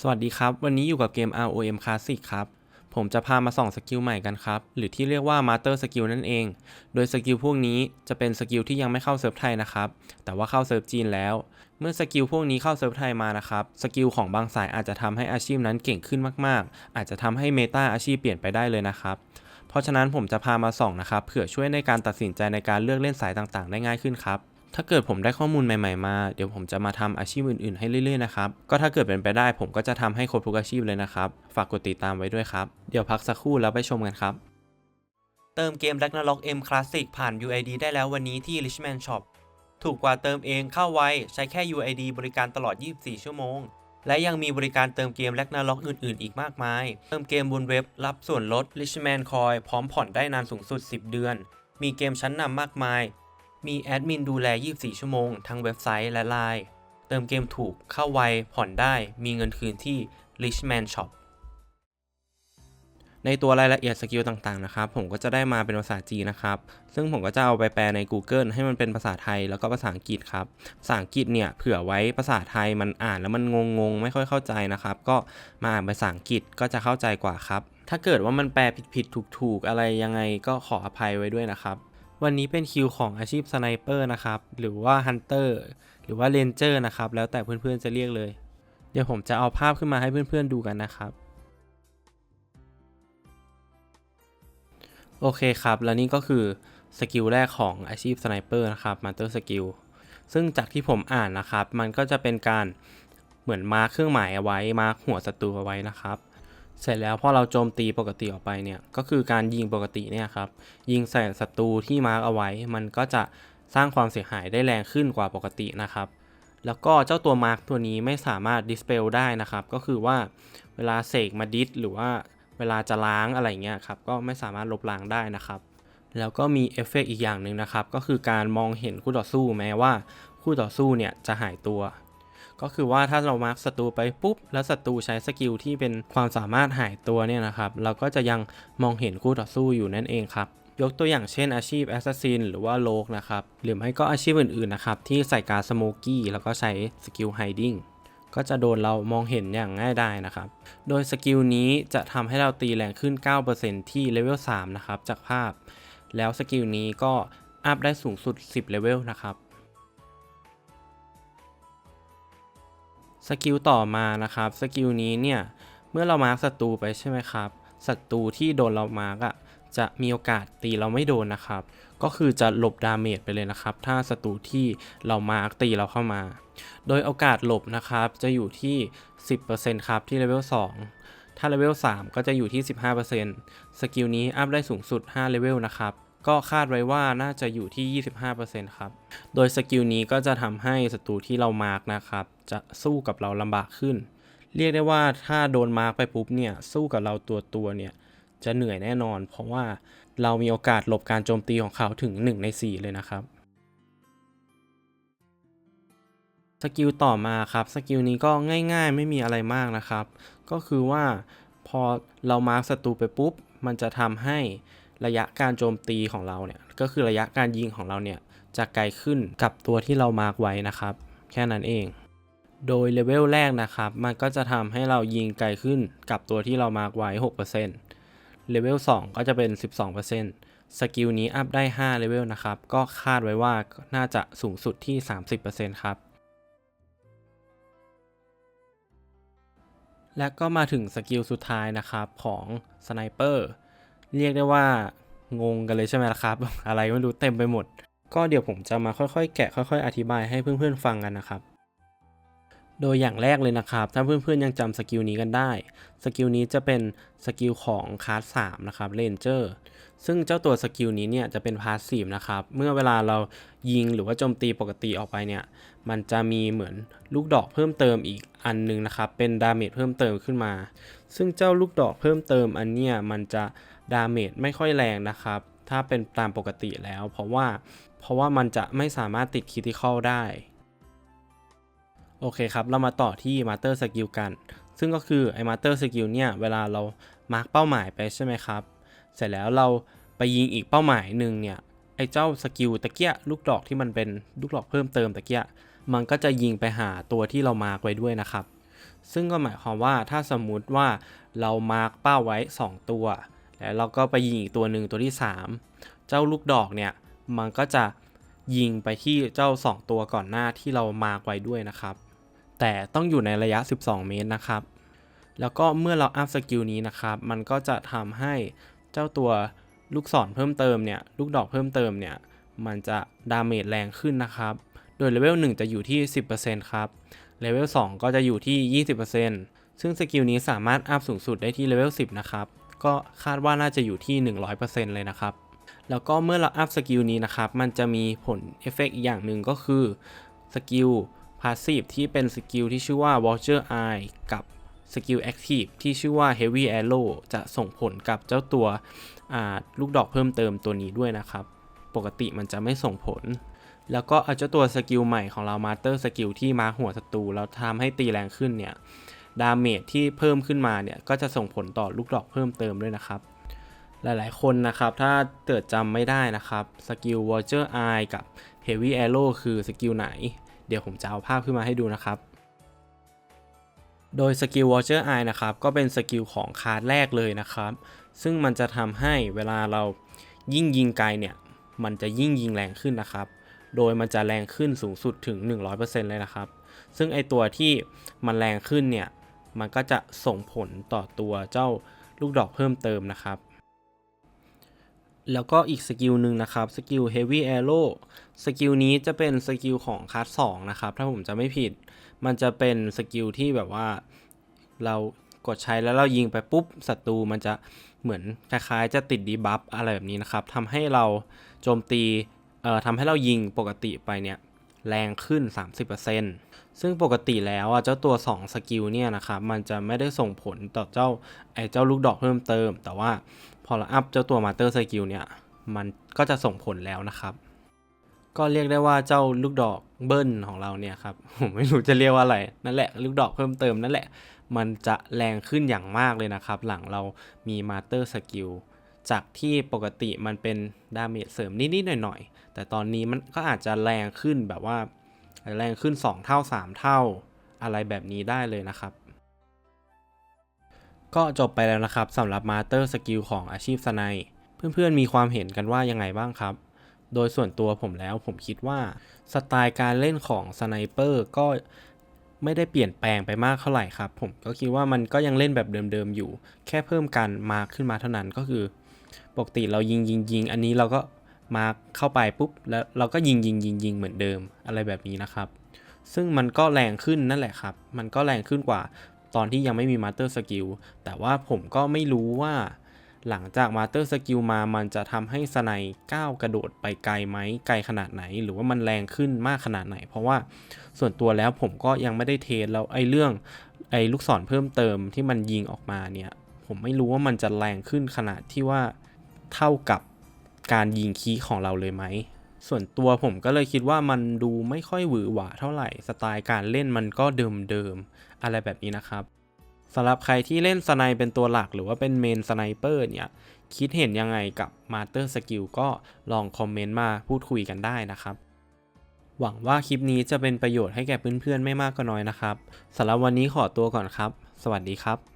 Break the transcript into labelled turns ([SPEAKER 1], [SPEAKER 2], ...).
[SPEAKER 1] สวัสดีครับ วันนี้อยู่กับเกม ROM Classic ครับ ผมจะพามาส่องสกิลใหม่กันครับ หรือที่เรียกว่า Master Skill นั่นเอง โดยสกิลพวกนี้จะเป็นสกิลที่ยังไม่เข้าเซิร์ฟไทยนะครับ แต่ว่าเข้าเซิร์ฟจีนแล้ว เมื่อสกิลพวกนี้เข้าเซิร์ฟไทยมานะครับ สกิลของบางสายอาจจะทำให้อาชีพนั้นเก่งขึ้นมาก ๆ อาจจะทำให้เมตาอาชีพเปลี่ยนไปได้เลยนะครับ เพราะฉะนั้นผมจะพามาส่องนะครับ เผื่อช่วยในการตัดสินใจในการเลือกเล่นสายต่าง ๆ ได้ง่ายขึ้นครับ ถ้าเกิดผมได้ข้อมูลใหม่ๆมา เดี๋ยวผมจะมาทำอาชีพอื่นๆให้เรื่อยๆนะครับ ก็ถ้าเกิดเป็นไปได้ผมก็จะทำให้ครบทุกอาชีพเลยนะครับ ฝากกดติดตามไว้ด้วยครับ เดี๋ยวพักสักครู่แล้วไปชมกันครับ เติมเกม Ragnarok M Classic ผ่าน UID ได้แล้ววันนี้ที่ Richman Shop ถูกกว่าเติมเองเข้าไวใช้แค่ UID บริการตลอด 24 ชั่วโมง และยังมีบริการเติมเกม Ragnarok อื่นๆ อีกมากมาย เติมเกมบนเว็บรับส่วนลด Richman Coin พร้อมผ่อนได้นานสูงสุด 10 เดือน มีเกมชั้นนำมากมาย มีแอดมินดูแล 24 ชั่วโมง ทั้งเว็บไซต์และไลน์เติมเกมถูกเข้าไว ผ่อนได้ มีเงินคืนที่ Richman Shop ในตัวรายละเอียดสกิลต่างๆนะครับ ผมก็จะได้มาเป็นภาษาจีนนะครับ ซึ่งผมก็จะเอาไปแปลใน Google ให้มันเป็นภาษาไทยแล้วก็ภาษาอังกฤษครับ ภาษาอังกฤษเนี่ยเผื่อไว้ภาษาไทยมันอ่านแล้วมันงงๆ ไม่ค่อยเข้าใจนะครับ ก็มาอ่านภาษาอังกฤษก็จะเข้าใจกว่าครับ ถ้าเกิดว่ามันแปลผิดๆถูกๆ อะไรยังไงก็ขออภัยไว้ด้วยนะครับ วันนี้เป็นคิวของอาชีพสไนเปอร์นะครับ หรือว่าฮันเตอร์หรือว่าเลนเจอร์นะครับ แล้วแต่เพื่อนๆจะเรียกเลย เดี๋ยวผมจะเอาภาพขึ้นมาให้เพื่อนๆดูกันนะครับ โอเคครับ แล้วนี่ก็คือสกิลแรกของอาชีพสไนเปอร์นะครับมาสเตอร์สกิลซึ่งจากที่ผมอ่านนะครับ มันก็จะเป็นการเหมือนมาร์คเครื่องหมายเอาไว้มาร์คหัวศัตรูเอาไว้นะครับ เสร็จแล้วพอเราโจมตีปกติออกไปเนี่ยก็คือการยิงปกติเนี่ยครับยิงใส่ศัตรูที่มาร์คเอาไว้ มันก็จะสร้างความเสียหายได้แรงขึ้นกว่าปกตินะครับ แล้วก็เจ้าตัวมาร์คตัวนี้ไม่สามารถดิสเปลได้นะครับ ก็คือว่าเวลาเสกมาดิสหรือว่าเวลาจะล้างอะไรเงี้ยครับก็ไม่สามารถลบล้างได้นะครับ แล้วก็มีเอฟเฟกต์อีกอย่างหนึ่งนะครับ ก็คือการมองเห็นคู่ต่อสู้แม้ว่าคู่ต่อสู้เนี่ยจะหายตัว ก็คือว่าถ้าเรามาร์คศัตรูไปปุ๊บ แล้วศัตรูใช้สกิลที่เป็นความสามารถหายตัวเนี่ยนะครับ เราก็จะยังมองเห็นคู่ต่อสู้อยู่นั่นเองครับยกตัวอย่างเช่นอาชีพแอสซัสซินหรือว่าโลกนะครับ หรือไม่ก็อาชีพอื่นๆนะครับที่ใส่การสโมกี้แล้วก็ใช้สกิลไฮดิ้งก็จะโดนเรามองเห็นอย่างง่ายได้นะครับ โดยสกิลนี้จะทำให้เราตีแรงขึ้น 9%ที่เลเวล3นะครับจากภาพ แล้วสกิลนี้ก็อัพได้สูงสุด 10 เลเวลนะครับ สกิลต่อมานะครับ สกิลนี้เนี่ย เมื่อเรามาร์คศัตรูไปใช่ไหมครับ ศัตรูที่โดนเรามาร์กอะ จะมีโอกาสตีเราไม่โดนนะครับ ก็คือจะหลบดาเมจไปเลยนะครับ ถ้าศัตรูที่เรามาร์กตีเราเข้ามา โดยโอกาสหลบนะครับ จะอยู่ที่ 10%ครับที่เลเวล2ถ้าเลเวล3ก็จะอยู่ที่ 15%สกิลนี้อัพได้สูงสุด 5 เลเวลนะครับ ก็คาดไว้ว่าน่าจะอยู่ที่ 25%ครับ โดยสกิลนี้ก็จะทำให้ศัตรูที่เรามาร์กนะครับ จะสู้กับเราลำบากขึ้น เรียกได้ว่าถ้าโดนมาร์กไปปุ๊บเนี่ย สู้กับเราตัวตัวเนี่ย จะเหนื่อยแน่นอน เพราะว่าเรามีโอกาสหลบการโจมตีของเขาถึง 1 ใน 4 เลยนะครับสกิลต่อมาครับ สกิลนี้ก็ง่ายๆ ไม่มีอะไรมากนะครับ ก็คือว่าพอเรามาร์คศัตรูไปปุ๊บ มันจะทำให้ ระยะการโจมตีของเราเนี่ยก็คือระยะการยิงของเราเนี่ยจะไกลขึ้นกับตัวที่เรามาร์กไว้นะครับ แค่นั้นเอง โดยเลเวลแรกนะครับ มันก็จะทำให้เรายิงไกลขึ้นกับตัวที่เรามาร์กไว้ 6%เลเวล2ก็จะเป็น 12%สกิลนี้อัพได้ 5 เลเวลนะครับ ก็คาดไว้ว่าน่าจะสูงสุดที่ 30%ครับ และก็มาถึงสกิลสุดท้ายนะครับของสไนเปอร์ เรียกได้ว่างงกันเลยใช่ไหมล่ะครับ อะไรไม่รู้เต็มไปหมด ก็เดี๋ยวผมจะมาค่อยๆ แกะค่อย ๆ อธิบายให้เพื่อนๆฟังกันนะครับ โดยอย่างแรกเลยนะครับ ถ้าเพื่อนๆยังจำสกิลนี้กันได้ สกิลนี้จะเป็นสกิลของคลาส3นะครับเลนเจอร์ซึ่งเจ้าตัวสกิลนี้เนี่ยจะเป็นพาสซีฟนะครับ เมื่อเวลาเรายิงหรือว่าโจมตีปกติออกไปเนี่ย มันจะมีเหมือนลูกดอกเพิ่มเติมอีกอันหนึงนะครับ เป็นดาเมจเพิ่มเติมขึ้นมา ซึ่งเจ้าลูกดอกเพิ่มเติมอันเนี้ยมันจะดาเมจไม่ค่อยแรงนะครับ ถ้าเป็นตามปกติแล้ว เพราะว่าเพราะว่ามันจะไม่สามารถติดคิติคอลได้ โอเคครับ เรามาต่อที่ Master Skill กัน ซึ่งก็คือไอ้ Master Skill เนี่ย เวลาเรามาร์กเป้าหมายไปใช่ไหมครับ เสร็จแล้วเราไปยิงอีกเป้าหมายหนึ่งเนี่ย ไอ้เจ้าสกิลตะเกียลูกดอกที่มันเป็นลูกดอกเพิ่มเติมตะเกียมันก็จะยิงไปหาตัวที่เรามาร์กไว้ด้วยนะครับ ซึ่งก็หมายความว่าถ้าสมมุติว่าเรามาร์กเป้าไว้ 2 ตัว แล้วเราก็ไปยิงอีกตัวหนึ่งตัวที่ 3 เจ้าลูกดอกเนี่ย มันก็จะยิงไปที่เจ้า 2 ตัวก่อนหน้าที่เรามาร์กไว้ด้วยนะครับ แต่ต้องอยู่ในระยะ 12 เมตรนะครับ แล้วก็เมื่อเราอัพสกิลนี้นะครับ มันก็จะทำให้เจ้าตัวลูกศรเพิ่มเติมเนี่ย ลูกดอกเพิ่มเติมเนี่ย มันจะดาเมจแรงขึ้นนะครับ โดยเลเวล1จะอยู่ที่ 10%ครับ เลเวล2ก็จะอยู่ที่ 20%ซึ่งสกิลนี้สามารถอัพสูงสุดได้ที่เลเวล10 นะครับ ก็คาดว่าน่าจะอยู่ที่ 100%เลยนะครับ แล้วก็เมื่อเราอัพสกิลนี้นะครับ มันจะมีผลเอฟเฟกต์อีกอย่างหนึ่งก็คือสกิล พาสซีฟที่เป็นสกิลที่ชื่อว่า Vulture Eye กับสกิลแอคทีฟที่ชื่อว่า Heavy Arrow จะส่งผลกับเจ้าตัวอ่าลูกดอกเพิ่มเติมตัวนี้ด้วยนะครับ ปกติมันจะไม่ส่งผล แล้วก็เอาเจ้าตัวสกิลใหม่ของเรามาสเตอร์สกิลที่มาหัวศัตรูแล้วทำให้ตีแรงขึ้นเนี่ย ดาเมจที่เพิ่มขึ้นมาเนี่ย ก็จะส่งผลต่อลูกดอกเพิ่มเติมด้วยนะครับ หลายๆคนนะครับ ถ้าเกิดจำไม่ได้นะครับสกิล Watcher Eye กับ Heavy Arrow คือสกิลไหน เดี๋ยวผมจะเอาภาพขึ้นมาให้ดูนะครับโดยสกิล Watcher Eye นะครับ ก็เป็นสกิลของคาร์ดแรกเลยนะครับ ซึ่งมันจะทำให้เวลาเรายิ่งยิงไกลเนี่ย มันจะยิ่งยิงแรงขึ้นนะครับ โดยมันจะแรงขึ้นสูงสุดถึง 100%เลยนะครับ ซึ่งไอตัวที่มันแรงขึ้นเนี่ย มันก็จะส่งผลต่อตัวเจ้าลูกดอกเพิ่มเติมนะครับ แล้วก็อีกสกิลหนึ่งนะครับสกิล Heavy Arrow สกิลนี้จะเป็นสกิลของคลาส2นะครับ ถ้าผมจะไม่ผิด มันจะเป็นสกิลที่แบบว่าเรากดใช้แล้วเรายิงไปปุ๊บศัตรูมันจะเหมือนคล้ายๆ จะติดดีบัฟอะไรแบบนี้นะครับทำให้เราโจมตีเอ่อทำให้เรายิงปกติไปเนี่ยแรงขึ้น 30%ซึ่งปกติแล้วอะเจ้าตัว 2 สกิลเนี่ยนะครับ มันจะไม่ได้ส่งผลต่อเจ้าไอ้เจ้าลูกดอกเพิ่มเติม แต่ว่า พอเราอัพเจ้าตัวมาเตอร์สกิลเนี่ย มันก็จะส่งผลแล้วนะครับ ก็เรียกได้ว่าเจ้าลูกดอกเบิ้ลของเราเนี่ยครับผมไม่รู้จะเรียกว่าอะไรนั่นแหละลูกดอกเพิ่มเติมนั่นแหละ มันจะแรงขึ้นอย่างมากเลยนะครับ หลังเรามีมาเตอร์สกิลจากที่ปกติมันเป็นดาเมจเสริมนิดๆหน่อยๆ แต่ตอนนี้มันก็อาจจะแรงขึ้นแบบว่าแรงขึ้น 2 เท่า 3 เท่าอะไรแบบนี้ได้เลยนะครับ ก็จบไปแล้วนะครับสำหรับมาสเตอร์สกิลของอาชีพสไนป์เพื่อนๆมีความเห็นกันว่ายังไงบ้างครับ โดยส่วนตัวผมแล้วผมคิดว่าสไตล์การเล่นของสไนเปอร์ก็ไม่ได้เปลี่ยนแปลงไปมากเท่าไหร่ครับ ผมก็คิดว่ามันก็ยังเล่นแบบเดิมๆอยู่ แค่เพิ่มการมาขึ้นมาเท่านั้นก็คือ ปกติเรายิงยิงยิงอันนี้เราก็มาเข้าไปปุ๊บแล้วเราก็ยิงยิงยิงยิงเหมือนเดิมอะไรแบบนี้นะครับ ซึ่งมันก็แรงขึ้นนั่นแหละครับ มันก็แรงขึ้นกว่า ตอนที่ยังไม่มีมาสเตอร์สกิลแต่ว่าผมก็ไม่รู้ว่า หลังจากมาสเตอร์สกิลมามันจะทำให้สไนก้าวกระโดดไปไกลไหมไกลขนาดไหน หรือว่ามันแรงขึ้นมากขนาดไหน เพราะว่าส่วนตัวแล้วผมก็ยังไม่ได้เทสแล้วไอ้เรื่องไอ้ลูกศรเพิ่มเติมที่มันยิงออกมาเนี่ย ผมไม่รู้ว่ามันจะแรงขึ้นขนาดที่ว่าเท่ากับการยิงคีของเราเลยไหม ส่วนตัวผมก็เลยคิดว่ามันดูไม่ค่อยหวือหวาเท่าไหร่สไตล์การเล่นมันก็เดิมๆอะไรแบบนี้นะครับสำหรับใครที่เล่นสไนเป็นตัวหลักหรือว่าเป็นเมนสไนเปอร์เนี่ย คิดเห็นยังไงกับมาสเตอร์สกิลก็ลองคอมเมนต์มาพูดคุยกันได้นะครับ หวังว่าคลิปนี้จะเป็นประโยชน์ให้แก่เพื่อนๆไม่มากก็น้อยนะครับสำหรับวันนี้ขอตัวก่อนครับ สวัสดีครับ